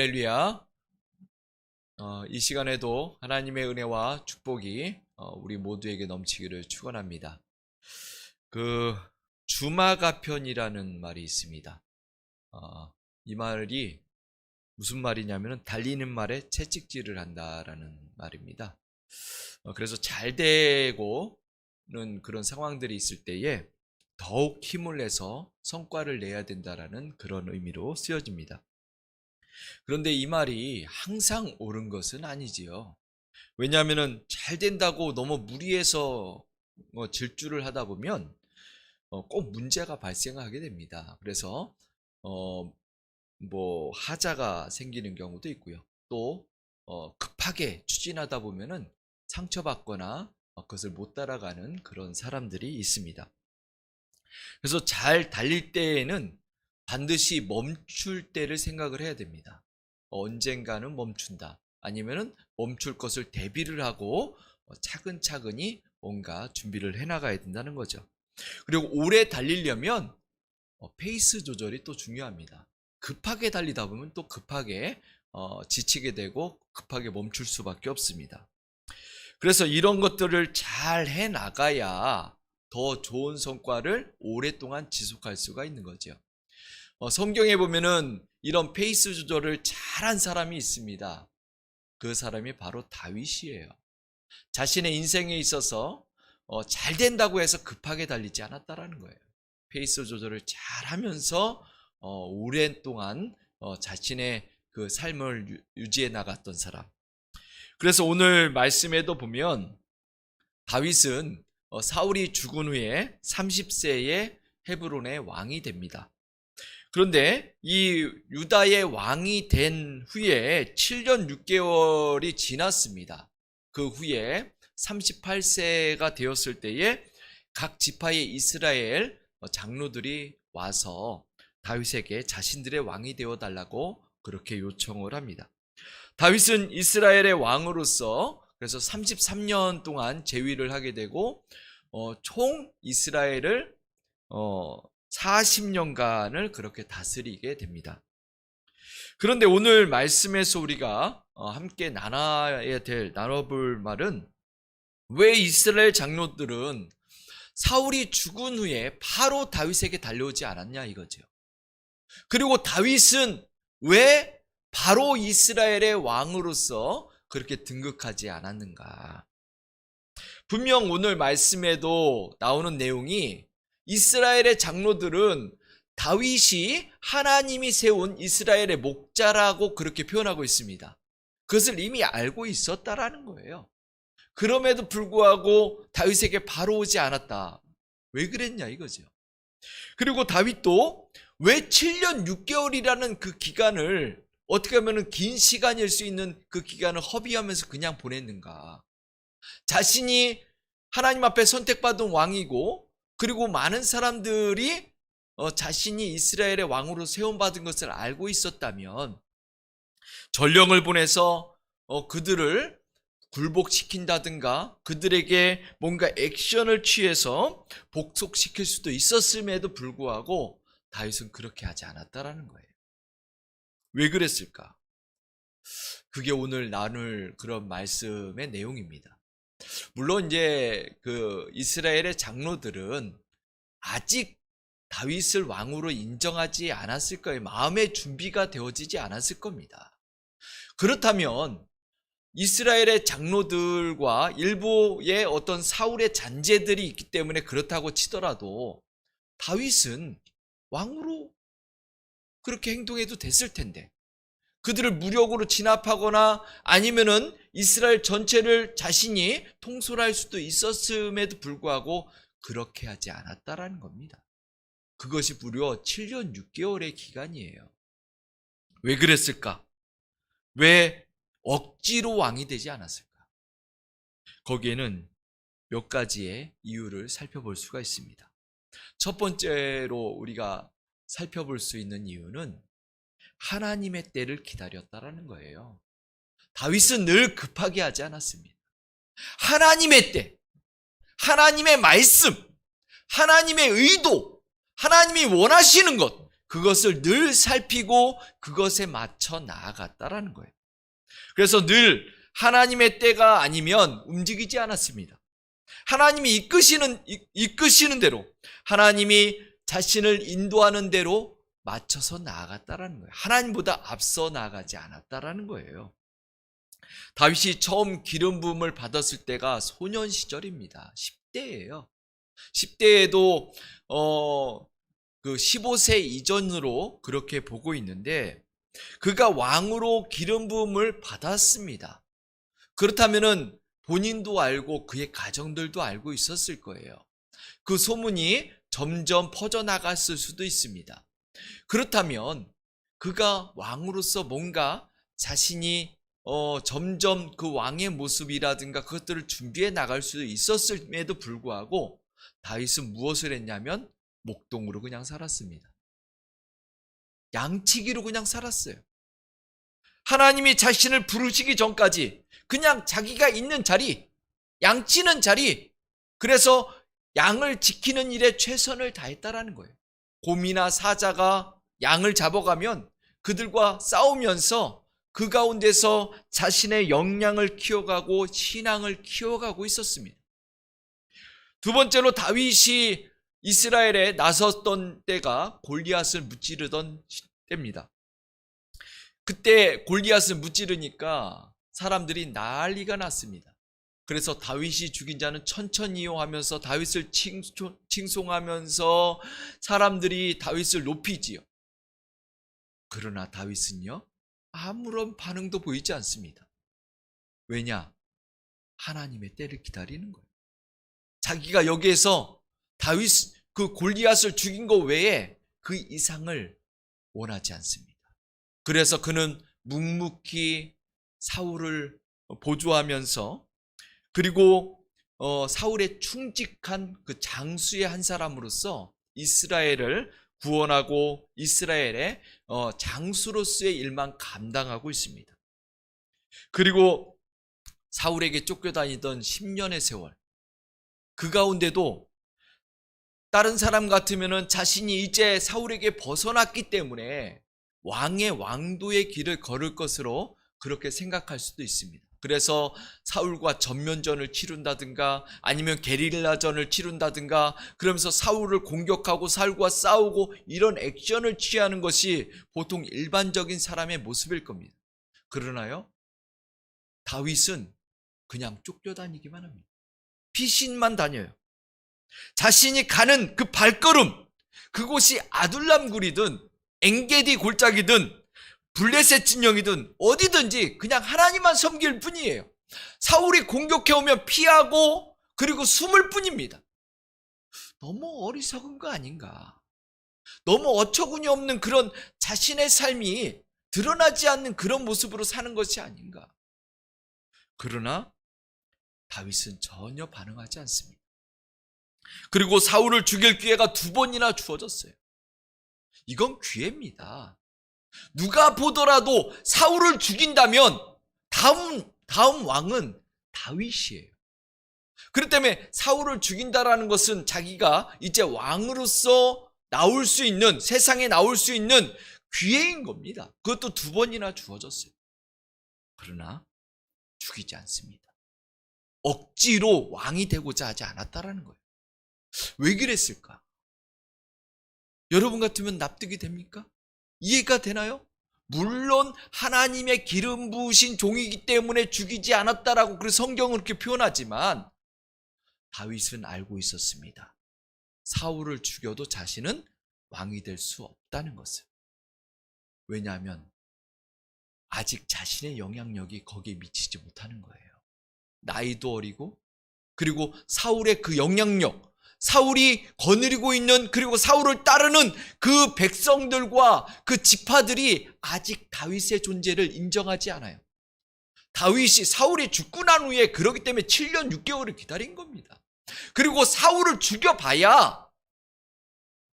할렐루야. 어, 이 시간에도 하나님의 은혜와 축복이 어, 우리 모두에게 넘치기를 축원합니다. 그 주마가편이라는 말이 있습니다. 어, 이 말이 무슨 말이냐면 달리는 말에 채찍질을 한다라는 말입니다. 어, 그래서 잘 되고는 그런 상황들이 있을 때에 더욱 힘을 내서 성과를 내야 된다라는 그런 의미로 쓰여집니다. 그런데 이 말이 항상 옳은 것은 아니지요. 왜냐하면 잘 된다고 너무 무리해서 뭐 질주를 하다 보면 어, 꼭 문제가 발생하게 됩니다. 그래서 어, 뭐 하자가 생기는 경우도 있고요. 또 어, 급하게 추진하다 보면은 상처받거나 어, 그것을 못 따라가는 그런 사람들이 있습니다. 그래서 잘 달릴 때에는 반드시 멈출 때를 생각을 해야 됩니다. 언젠가는 멈춘다. 아니면은 멈출 것을 대비를 하고 어, 차근차근히 뭔가 준비를 해나가야 된다는 거죠. 그리고 오래 달리려면 어, 페이스 조절이 또 중요합니다. 급하게 달리다 보면 또 급하게 어, 지치게 되고 급하게 멈출 수밖에 없습니다. 그래서 이런 것들을 잘 해 나가야 더 좋은 성과를 오랫동안 지속할 수가 있는 거죠. 어, 성경에 보면은 이런 페이스 조절을 잘한 사람이 있습니다. 그 사람이 바로 다윗이에요. 자신의 인생에 있어서 어, 잘 된다고 해서 급하게 달리지 않았다라는 거예요. 페이스 조절을 잘 하면서 어, 오랜 동안 어, 자신의 그 삶을 유, 유지해 나갔던 사람. 그래서 오늘 말씀에도 보면 다윗은 어, 사울이 죽은 후에 30세에 헤브론의 왕이 됩니다. 그런데 이 유다의 왕이 된 후에 7년 6개월이 지났습니다. 그 후에 38세가 되었을 때에 각 지파의 이스라엘 장로들이 와서 다윗에게 자신들의 왕이 되어 달라고 그렇게 요청을 합니다. 다윗은 이스라엘의 왕으로서 그래서 33년 동안 재위를 하게 되고 어, 총 이스라엘을 어, 40년간을 그렇게 다스리게 됩니다. 그런데 오늘 말씀에서 우리가 어, 함께 나눠야 될 나눠볼 말은 왜 이스라엘 장로들은 사울이 죽은 후에 바로 다윗에게 달려오지 않았냐 이거죠. 그리고 다윗은 왜 바로 이스라엘의 왕으로서 그렇게 등극하지 않았는가? 분명 오늘 말씀에도 나오는 내용이 이스라엘의 장로들은 다윗이 하나님이 세운 이스라엘의 목자라고 그렇게 표현하고 있습니다. 그것을 이미 알고 있었다라는 거예요. 그럼에도 불구하고 다윗에게 바로 오지 않았다. 왜 그랬냐 이거죠. 그리고 다윗도 왜 7년 6개월이라는 그 기간을 어떻게 하면 긴 시간일 수 있는 그 기간을 허비하면서 그냥 보냈는가. 자신이 하나님 앞에 선택받은 왕이고 그리고 많은 사람들이 어, 자신이 이스라엘의 왕으로 세움받은 것을 알고 있었다면 전령을 보내서 어, 그들을 굴복시킨다든가 그들에게 뭔가 액션을 취해서 복속시킬 수도 있었음에도 불구하고 다윗은 그렇게 하지 않았다라는 거예요. 왜 그랬을까? 그게 오늘 나눌 그런 말씀의 내용입니다. 물론 이제 그 이스라엘의 장로들은 아직 다윗을 왕으로 인정하지 않았을 거예요. 마음의 준비가 되어지지 않았을 겁니다. 그렇다면 이스라엘의 장로들과 일부의 어떤 사울의 잔재들이 있기 때문에 그렇다고 치더라도 다윗은 왕으로 그렇게 행동해도 됐을 텐데 그들을 무력으로 진압하거나 아니면은 이스라엘 전체를 자신이 통솔할 수도 있었음에도 불구하고 그렇게 하지 않았다라는 겁니다. 그것이 무려 7년 6개월의 기간이에요. 왜 그랬을까? 왜 억지로 왕이 되지 않았을까? 거기에는 몇 가지의 이유를 살펴볼 수가 있습니다. 첫 번째로 우리가 살펴볼 수 있는 이유는 하나님의 때를 기다렸다라는 거예요. 다윗은 늘 급하게 하지 않았습니다. 하나님의 때, 하나님의 말씀, 하나님의 의도, 하나님이 원하시는 것, 그것을 늘 살피고 그것에 맞춰 나아갔다라는 거예요. 그래서 늘 하나님의 때가 아니면 움직이지 않았습니다. 하나님이 이끄시는 이- 이끄시는 대로 하나님이 자신을 인도하는 대로 맞춰서 나아갔다라는 거예요. 하나님보다 앞서 나아가지 않았다라는 거예요. 다윗이 처음 기름 부음을 받았을 때가 소년 시절입니다. 10대예요. 10대에도 어, 그 15세 이전으로 그렇게 보고 있는데 그가 왕으로 기름 부음을 받았습니다. 그렇다면은 본인도 알고 그의 가정들도 알고 있었을 거예요. 그 소문이 점점 퍼져나갔을 수도 있습니다. 그렇다면 그가 왕으로서 뭔가 자신이 어, 점점 그 왕의 모습이라든가 그것들을 준비해 나갈 수 있었음에도 불구하고 다윗은 무엇을 했냐면 목동으로 그냥 살았습니다. 양치기로 그냥 살았어요. 하나님이 자신을 부르시기 전까지 그냥 자기가 있는 자리, 양치는 자리, 그래서 양을 지키는 일에 최선을 다했다라는 거예요. 곰이나 사자가 양을 잡아가면 그들과 싸우면서 그 가운데서 자신의 역량을 키워가고 신앙을 키워가고 있었습니다. 두 번째로 다윗이 이스라엘에 나섰던 때가 골리앗을 무찌르던 때입니다. 그때 골리앗을 무찌르니까 사람들이 난리가 났습니다. 그래서 다윗이 죽인 자는 천천히 이용하면서 다윗을 칭송, 칭송 하면서 사람들이 다윗을 높이지요. 그러나 다윗은요, 아무런 반응도 보이지 않습니다. 왜냐? 하나님의 때를 기다리는 거예요. 자기가 여기에서 다윗, 그 골리앗을 죽인 것 외에 그 이상을 원하지 않습니다. 그래서 그는 묵묵히 사울을 보조하면서 그리고 어, 사울의 충직한 그 장수의 한 사람으로서 이스라엘을 구원하고 이스라엘의 어, 장수로서의 일만 감당하고 있습니다. 그리고 사울에게 쫓겨다니던 10년의 세월 그 가운데도 다른 사람 같으면은 자신이 이제 사울에게 벗어났기 때문에 왕의 왕도의 길을 걸을 것으로 그렇게 생각할 수도 있습니다. 그래서 사울과 전면전을 치룬다든가 아니면 게릴라전을 치룬다든가 그러면서 사울을 공격하고 사울과 싸우고 이런 액션을 취하는 것이 보통 일반적인 사람의 모습일 겁니다. 그러나요? 다윗은 그냥 쫓겨다니기만 합니다. 피신만 다녀요. 자신이 가는 그 발걸음, 그곳이 아둘람굴이든 엥게디 골짜기든 블레셋 진영이든 어디든지 그냥 하나님만 섬길 뿐이에요. 사울이 공격해 오면 피하고 그리고 숨을 뿐입니다. 너무 어리석은 거 아닌가? 너무 어처구니 없는 그런 자신의 삶이 드러나지 않는 그런 모습으로 사는 것이 아닌가? 그러나 다윗은 전혀 반응하지 않습니다. 그리고 사울을 죽일 기회가 두 번이나 주어졌어요. 이건 기회입니다. 누가 보더라도 사울을 죽인다면 다음 다음 왕은 다윗이에요. 그렇기 때문에 사울을 죽인다라는 것은 자기가 이제 왕으로서 나올 수 있는 세상에 나올 수 있는 기회인 겁니다. 그것도 두 번이나 주어졌어요. 그러나 죽이지 않습니다. 억지로 왕이 되고자 하지 않았다라는 거예요. 왜 그랬을까? 여러분 같으면 납득이 됩니까? 이해가 되나요? 물론 하나님의 기름 부으신 종이기 때문에 죽이지 않았다라고 그 성경은 그렇게 표현하지만 다윗은 알고 있었습니다. 사울을 죽여도 자신은 왕이 될 수 없다는 것을. 왜냐하면 아직 자신의 영향력이 거기에 미치지 못하는 거예요. 나이도 어리고 그리고 사울의 그 영향력, 사울이 거느리고 있는 그리고 사울을 따르는 그 백성들과 그 지파들이 아직 다윗의 존재를 인정하지 않아요. 다윗이 사울이 죽고 난 후에 그러기 때문에 7년 6개월을 기다린 겁니다. 그리고 사울을 죽여봐야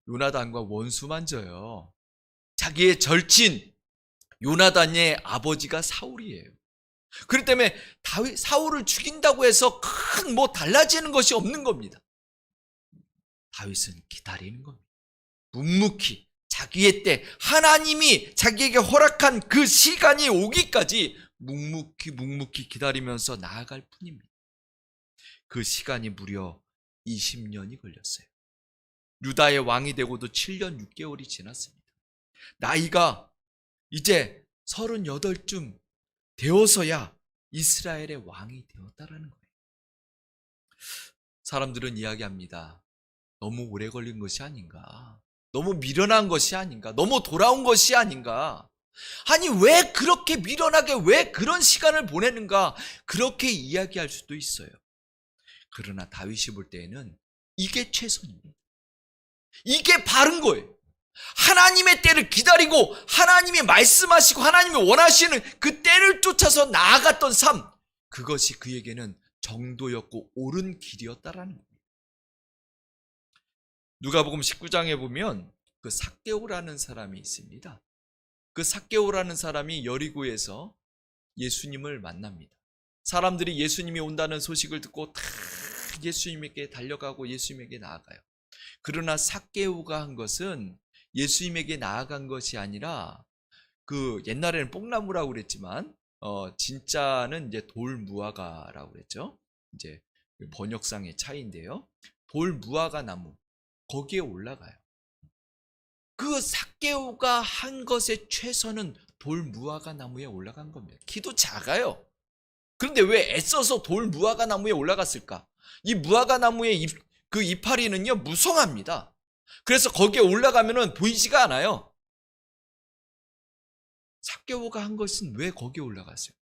요나단과 원수만 져요. 자기의 절친 요나단의 아버지가 사울이에요. 그렇기 때문에 다윗 사울을 죽인다고 해서 큰 뭐 달라지는 것이 없는 겁니다. 다윗은 기다리는 겁니다. 묵묵히 자기의 때 하나님이 자기에게 허락한 그 시간이 오기까지 묵묵히 묵묵히 기다리면서 나아갈 뿐입니다. 그 시간이 무려 20년이 걸렸어요. 유다의 왕이 되고도 7년 6개월이 지났습니다. 나이가 이제 38쯤 되어서야 이스라엘의 왕이 되었다라는 거예요. 사람들은 이야기합니다. 너무 오래 걸린 것이 아닌가. 너무 미련한 것이 아닌가. 너무 돌아온 것이 아닌가. 아니, 왜 그렇게 미련하게 왜 그런 시간을 보내는가. 그렇게 이야기할 수도 있어요. 그러나 다윗이 볼 때에는 이게 최선입니다. 이게 바른 거예요. 하나님의 때를 기다리고 하나님이 말씀하시고 하나님이 원하시는 그 때를 쫓아서 나아갔던 삶 그것이 그에게는 정도였고 옳은 길이었다라는 겁니다. 누가복음 19장에 보면 그 삭개오라는 사람이 있습니다. 그 삭개오라는 사람이 여리고에서 예수님을 만납니다. 사람들이 예수님이 온다는 소식을 듣고 다 예수님에게 달려가고 예수님에게 나아가요. 그러나 삭개오가 한 것은 예수님에게 나아간 것이 아니라 그 옛날에는 뽕나무라고 그랬지만 어 진짜는 이제 돌무화과라고 그랬죠. 이제 번역상의 차이인데요. 돌무화과 나무 거기에 올라가요. 그 삭개오가 한 것의 최선은 돌 무화과 나무에 올라간 겁니다. 키도 작아요. 그런데 왜 애써서 돌 무화과 나무에 올라갔을까? 이 무화과 나무의 잎, 그 이파리는요 무성합니다. 그래서 거기에 올라가면은 보이지가 않아요. 삭개오가 한 것은 왜 거기에 올라갔을까?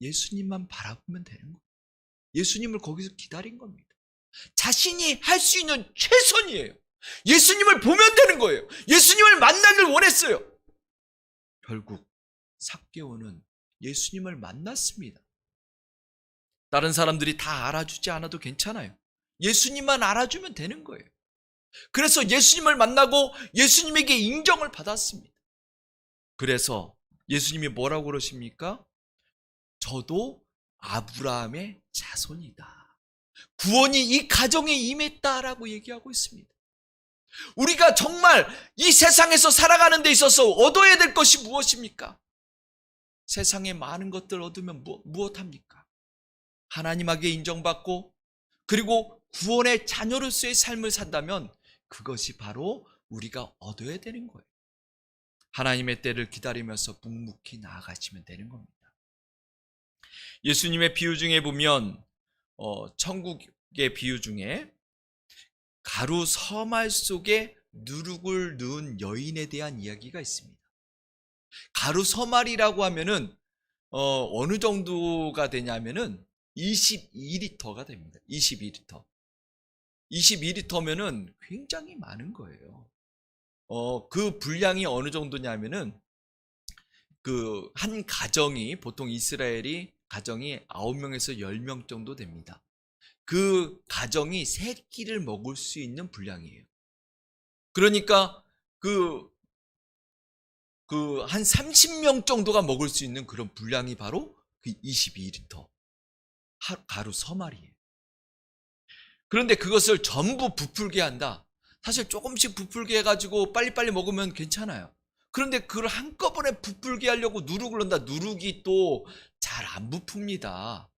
예수님만 바라보면 되는 거예요. 예수님을 거기서 기다린 겁니다. 자신이 할 수 있는 최선이에요. 예수님을 보면 되는 거예요. 예수님을 만나길 원했어요. 결국 삭개오는 예수님을 만났습니다. 다른 사람들이 다 알아주지 않아도 괜찮아요. 예수님만 알아주면 되는 거예요. 그래서 예수님을 만나고 예수님에게 인정을 받았습니다. 그래서 예수님이 뭐라고 그러십니까? 저도 아브라함의 자손이다. 구원이 이 가정에 임했다라고 얘기하고 있습니다. 우리가 정말 이 세상에서 살아가는 데 있어서 얻어야 될 것이 무엇입니까? 세상에 많은 것들 얻으면 무, 무엇합니까? 하나님에게 인정받고 그리고 구원의 자녀로서의 삶을 산다면 그것이 바로 우리가 얻어야 되는 거예요. 하나님의 때를 기다리면서 묵묵히 나아가시면 되는 겁니다. 예수님의 비유 중에 보면 어, 천국의 비유 중에 가루 서말 속에 누룩을 넣은 여인에 대한 이야기가 있습니다. 가루 서말이라고 하면은 어, 어느 정도가 되냐면은 22리터가 됩니다. 22리터. 22리터면은 굉장히 많은 거예요. 어, 그 분량이 어느 정도냐면은 그 한 가정이 보통 이스라엘이 가정이 9명에서 10명 정도 됩니다. 그 가정이 세 끼를 먹을 수 있는 분량이에요. 그러니까 그 그 한 30명 정도가 먹을 수 있는 그런 분량이 바로 그 22리터 가루 서말이에요. 그런데 그것을 전부 부풀게 한다. 사실 조금씩 부풀게 해가지고 빨리빨리 먹으면 괜찮아요. 그런데 그걸 한꺼번에 부풀게 하려고 누룩을 넣는다. 누룩이 또 잘 안 부풉니다.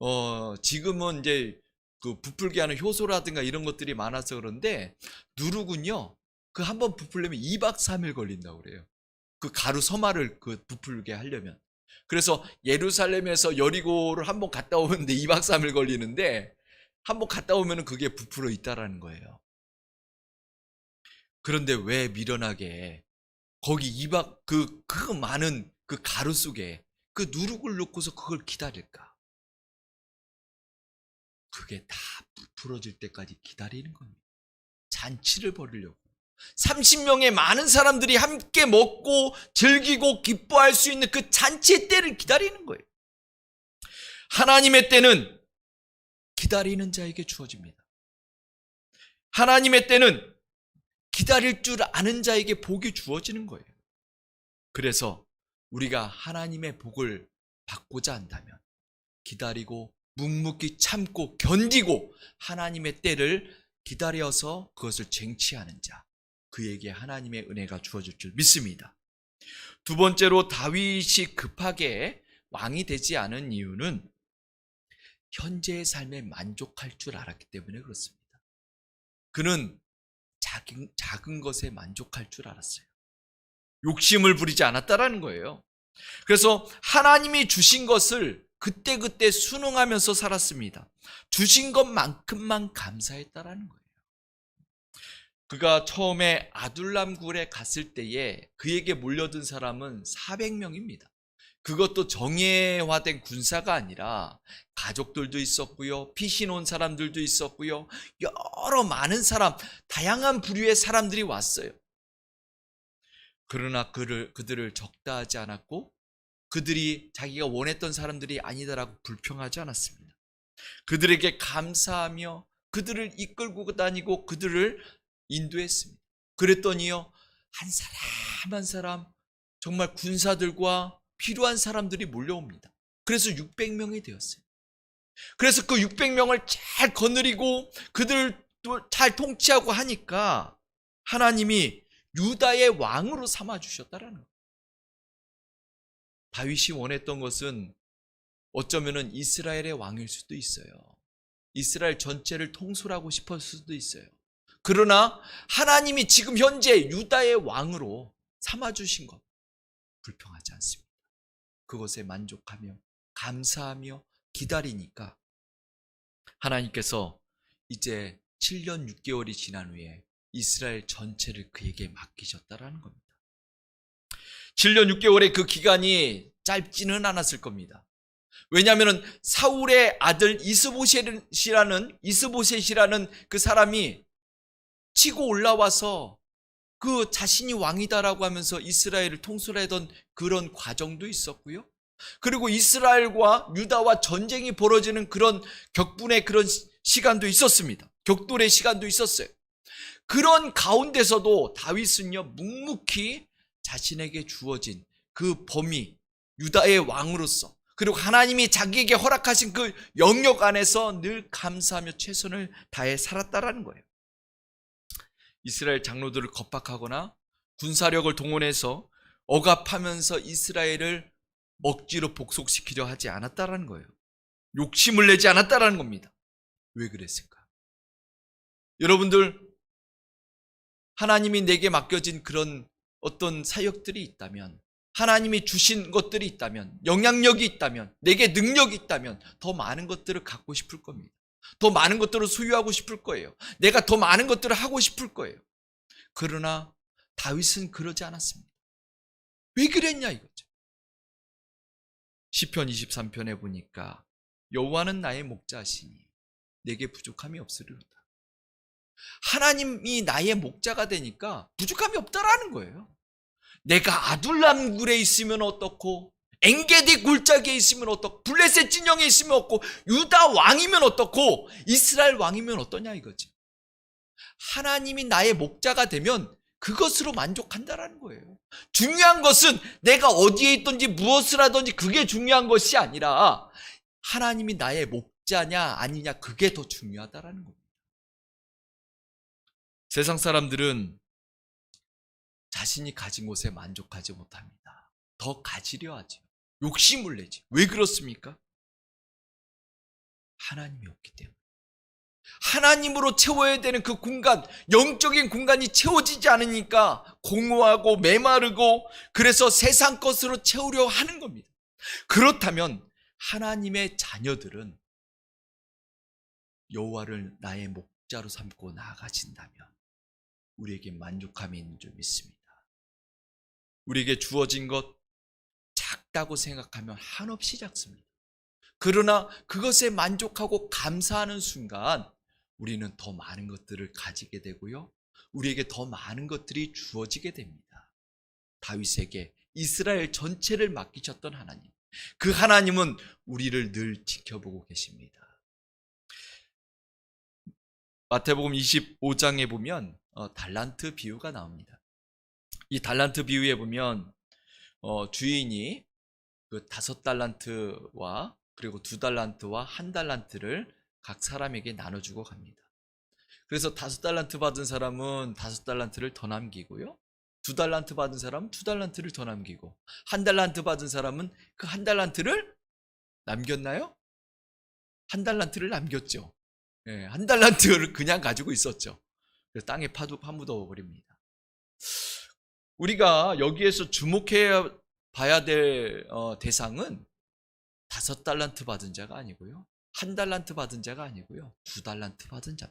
어, 지금은 이제 그 부풀게 하는 효소라든가 이런 것들이 많아서 그런데 누룩은요, 그 한 번 부풀려면 2박 3일 걸린다고 그래요. 그 가루 서말을 그 부풀게 하려면. 그래서 예루살렘에서 여리고를 한 번 갔다 오는데 2박 3일 걸리는데 한 번 갔다 오면 그게 부풀어 있다라는 거예요. 그런데 왜 미련하게 거기 2박 그, 그 많은 그 가루 속에 그 누룩을 넣고서 그걸 기다릴까? 그게 다 부풀어질 때까지 기다리는 겁니다. 잔치를 벌이려고. 30명의 많은 사람들이 함께 먹고 즐기고 기뻐할 수 있는 그 잔치의 때를 기다리는 거예요. 하나님의 때는 기다리는 자에게 주어집니다. 하나님의 때는 기다릴 줄 아는 자에게 복이 주어지는 거예요. 그래서 우리가 하나님의 복을 받고자 한다면 기다리고 묵묵히 참고 견디고 하나님의 때를 기다려서 그것을 쟁취하는 자. 그에게 하나님의 은혜가 주어질 줄 믿습니다. 두 번째로 다윗이 급하게 왕이 되지 않은 이유는 현재의 삶에 만족할 줄 알았기 때문에 그렇습니다. 그는 작은, 작은 것에 만족할 줄 알았어요. 욕심을 부리지 않았다라는 거예요. 그래서 하나님이 주신 것을 그때그때 순응하면서 살았습니다. 주신 것만큼만 감사했다라는 거예요. 그가 처음에 아둘람 굴에 갔을 때에 그에게 몰려든 사람은 400명입니다. 그것도 정예화된 군사가 아니라 가족들도 있었고요. 피신 온 사람들도 있었고요. 여러 많은 사람, 다양한 부류의 사람들이 왔어요. 그러나 그를, 그들을 적다 하지 않았고 그들이 자기가 원했던 사람들이 아니다라고 불평하지 않았습니다. 그들에게 감사하며 그들을 이끌고 다니고 그들을 인도했습니다. 그랬더니요, 한 사람 한 사람 정말 군사들과 필요한 사람들이 몰려옵니다. 그래서 600명이 되었어요. 그래서 그 600명을 잘 거느리고 그들을 또잘 통치하고 하니까 하나님이 유다의 왕으로 삼아 주셨다라는 거예요. 다윗이 원했던 것은 어쩌면은 이스라엘의 왕일 수도 있어요. 이스라엘 전체를 통솔하고 싶었을 수도 있어요. 그러나 하나님이 지금 현재 유다의 왕으로 삼아 주신 것 불평하지 않습니다. 그것에 만족하며 감사하며 기다리니까 하나님께서 이제 7년 6개월이 지난 후에 이스라엘 전체를 그에게 맡기셨다라는 겁니다. 7년 6개월의 그 기간이 짧지는 않았을 겁니다. 왜냐하면 사울의 아들 이스보셋이라는 이스보셋이라는 그 사람이 치고 올라와서 그 자신이 왕이다라고 하면서 이스라엘을 통솔하던 그런 과정도 있었고요. 그리고 이스라엘과 유다와 전쟁이 벌어지는 그런 격분의 그런 시간도 있었습니다. 격돌의 시간도 있었어요. 그런 가운데서도 다윗은요 묵묵히 자신에게 주어진 그 범위 유다의 왕으로서 그리고 하나님이 자기에게 허락하신 그 영역 안에서 늘 감사하며 최선을 다해 살았다라는 거예요. 이스라엘 장로들을 겁박하거나 군사력을 동원해서 억압하면서 이스라엘을 억지로 복속시키려 하지 않았다라는 거예요. 욕심을 내지 않았다라는 겁니다. 왜 그랬을까? 여러분들 하나님이 내게 맡겨진 그런 어떤 사역들이 있다면 하나님이 주신 것들이 있다면 영향력이 있다면 내게 능력이 있다면 더 많은 것들을 갖고 싶을 겁니다. 더 많은 것들을 소유하고 싶을 거예요. 내가 더 많은 것들을 하고 싶을 거예요. 그러나 다윗은 그러지 않았습니다. 왜 그랬냐 이거죠. 시편 23편에 보니까 여호와는 나의 목자시니 내게 부족함이 없으리로다. 하나님이 나의 목자가 되니까 부족함이 없다라는 거예요. 내가 아둘람 굴에 있으면 어떻고 엥게디 골짜기에 있으면 어떻고 블레셋 진영에 있으면 어떻고 유다 왕이면 어떻고 이스라엘 왕이면 어떠냐 이거지. 하나님이 나의 목자가 되면 그것으로 만족한다라는 거예요. 중요한 것은 내가 어디에 있든지 무엇을 하든지 그게 중요한 것이 아니라 하나님이 나의 목자냐 아니냐 그게 더 중요하다라는 겁니다. 세상 사람들은 자신이 가진 것에 만족하지 못합니다. 더 가지려 하죠. 욕심을 내지. 왜 그렇습니까? 하나님이 없기 때문에. 하나님으로 채워야 되는 그 공간, 영적인 공간이 채워지지 않으니까 공허하고 메마르고 그래서 세상 것으로 채우려 하는 겁니다. 그렇다면 하나님의 자녀들은 여호와를 나의 목자로 삼고 나아가신다면 우리에게 만족함이 있는 줄 믿습니다. 우리에게 주어진 것 작다고 생각하면 한없이 작습니다. 그러나 그것에 만족하고 감사하는 순간 우리는 더 많은 것들을 가지게 되고요. 우리에게 더 많은 것들이 주어지게 됩니다. 다윗에게 이스라엘 전체를 맡기셨던 하나님. 그 하나님은 우리를 늘 지켜보고 계십니다. 마태복음 25장에 보면 어, 달란트 비유가 나옵니다. 이 달란트 비유에 보면 어, 주인이 그 다섯 달란트와 그리고 두 달란트와 한 달란트를 각 사람에게 나눠주고 갑니다. 그래서 다섯 달란트 받은 사람은 다섯 달란트를 더 남기고요. 두 달란트 받은 사람은 두 달란트를 더 남기고 한 달란트 받은 사람은 그 한 달란트를 남겼나요? 한 달란트를 남겼죠. 예, 한 달란트를 그냥 가지고 있었죠. 땅에 파도 파묻어 버립니다. 우리가 여기에서 주목해 봐야 될 어, 대상은 다섯 달란트 받은 자가 아니고요. 한 달란트 받은 자가 아니고요. 두 달란트 받은 자.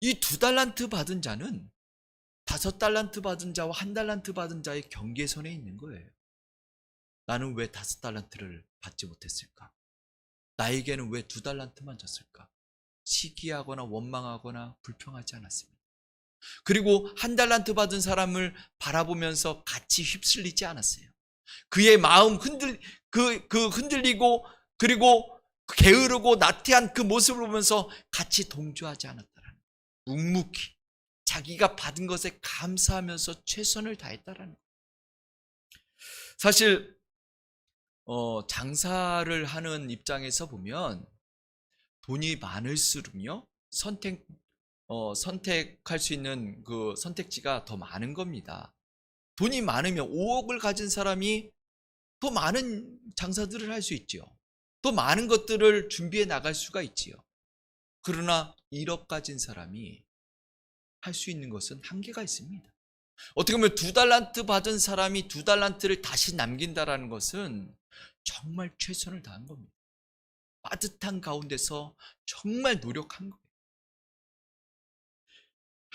이 두 달란트 받은 자는 다섯 달란트 받은 자와 한 달란트 받은 자의 경계선에 있는 거예요. 나는 왜 다섯 달란트를 받지 못했을까? 나에게는 왜 두 달란트만 줬을까? 시기하거나 원망하거나 불평하지 않았습니다. 그리고 한 달란트 받은 사람을 바라보면서 같이 휩쓸리지 않았어요. 그의 마음 흔들 그, 그 흔들리고 그리고 게으르고 나태한 그 모습을 보면서 같이 동조하지 않았다라는 묵묵히 자기가 받은 것에 감사하면서 최선을 다했다라는 거. 사실 어, 장사를 하는 입장에서 보면 돈이 많을수록요 선택 어, 선택할 수 있는 그 선택지가 더 많은 겁니다. 돈이 많으면 5억을 가진 사람이 더 많은 장사들을 할 수 있지요. 더 많은 것들을 준비해 나갈 수가 있지요. 그러나 1억 가진 사람이 할 수 있는 것은 한계가 있습니다. 어떻게 보면 두 달란트 받은 사람이 두 달란트를 다시 남긴다라는 것은 정말 최선을 다한 겁니다. 빠듯한 가운데서 정말 노력한 거예요.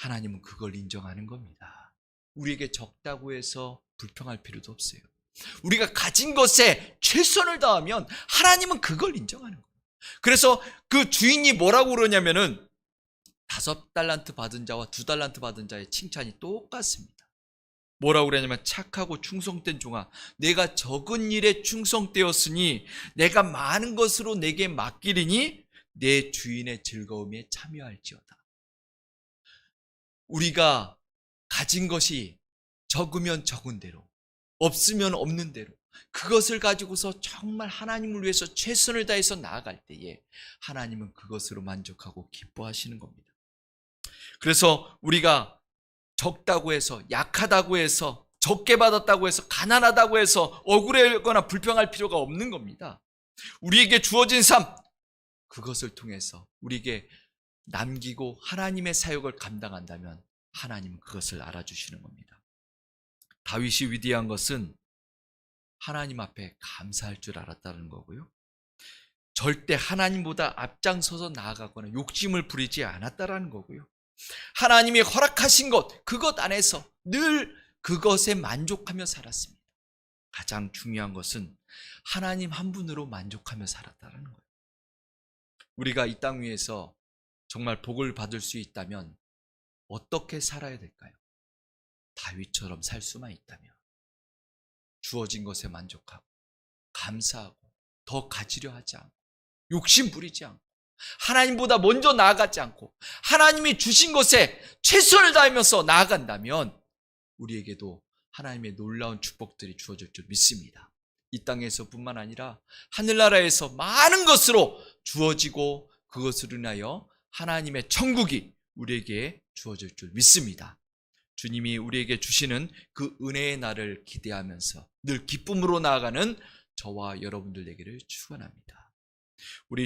하나님은 그걸 인정하는 겁니다. 우리에게 적다고 해서 불평할 필요도 없어요. 우리가 가진 것에 최선을 다하면 하나님은 그걸 인정하는 거예요. 그래서 그 주인이 뭐라고 그러냐면은 다섯 달란트 받은 자와 두 달란트 받은 자의 칭찬이 똑같습니다. 뭐라고 그러냐면 착하고 충성된 종아 내가 적은 일에 충성되었으니 내가 많은 것으로 내게 맡기리니 내 주인의 즐거움에 참여할지어다. 우리가 가진 것이 적으면 적은 대로 없으면 없는 대로 그것을 가지고서 정말 하나님을 위해서 최선을 다해서 나아갈 때에 하나님은 그것으로 만족하고 기뻐하시는 겁니다. 그래서 우리가 적다고 해서 약하다고 해서 적게 받았다고 해서 가난하다고 해서 억울해거나 불평할 필요가 없는 겁니다. 우리에게 주어진 삶 그것을 통해서 우리에게 남기고 하나님의 사역을 감당한다면 하나님은 그것을 알아주시는 겁니다. 다윗이 위대한 것은 하나님 앞에 감사할 줄 알았다는 거고요. 절대 하나님보다 앞장서서 나아가거나 욕심을 부리지 않았다라는 거고요. 하나님이 허락하신 것, 그것 안에서 늘 그것에 만족하며 살았습니다. 가장 중요한 것은 하나님 한 분으로 만족하며 살았다는 거예요. 우리가 이 땅 위에서 정말 복을 받을 수 있다면 어떻게 살아야 될까요? 다윗처럼 살 수만 있다면 주어진 것에 만족하고 감사하고 더 가지려 하지 않고 욕심 부리지 않고 하나님보다 먼저 나아가지 않고 하나님이 주신 것에 최선을 다하면서 나아간다면 우리에게도 하나님의 놀라운 축복들이 주어질 줄 믿습니다. 이 땅에서뿐만 아니라 하늘나라에서 많은 것으로 주어지고 그것으로 인하여 하나님의 천국이 우리에게 주어질 줄 믿습니다. 주님이 우리에게 주시는 그 은혜의 날을 기대하면서 늘 기쁨으로 나아가는 저와 여러분들 되기를 축원합니다. 우리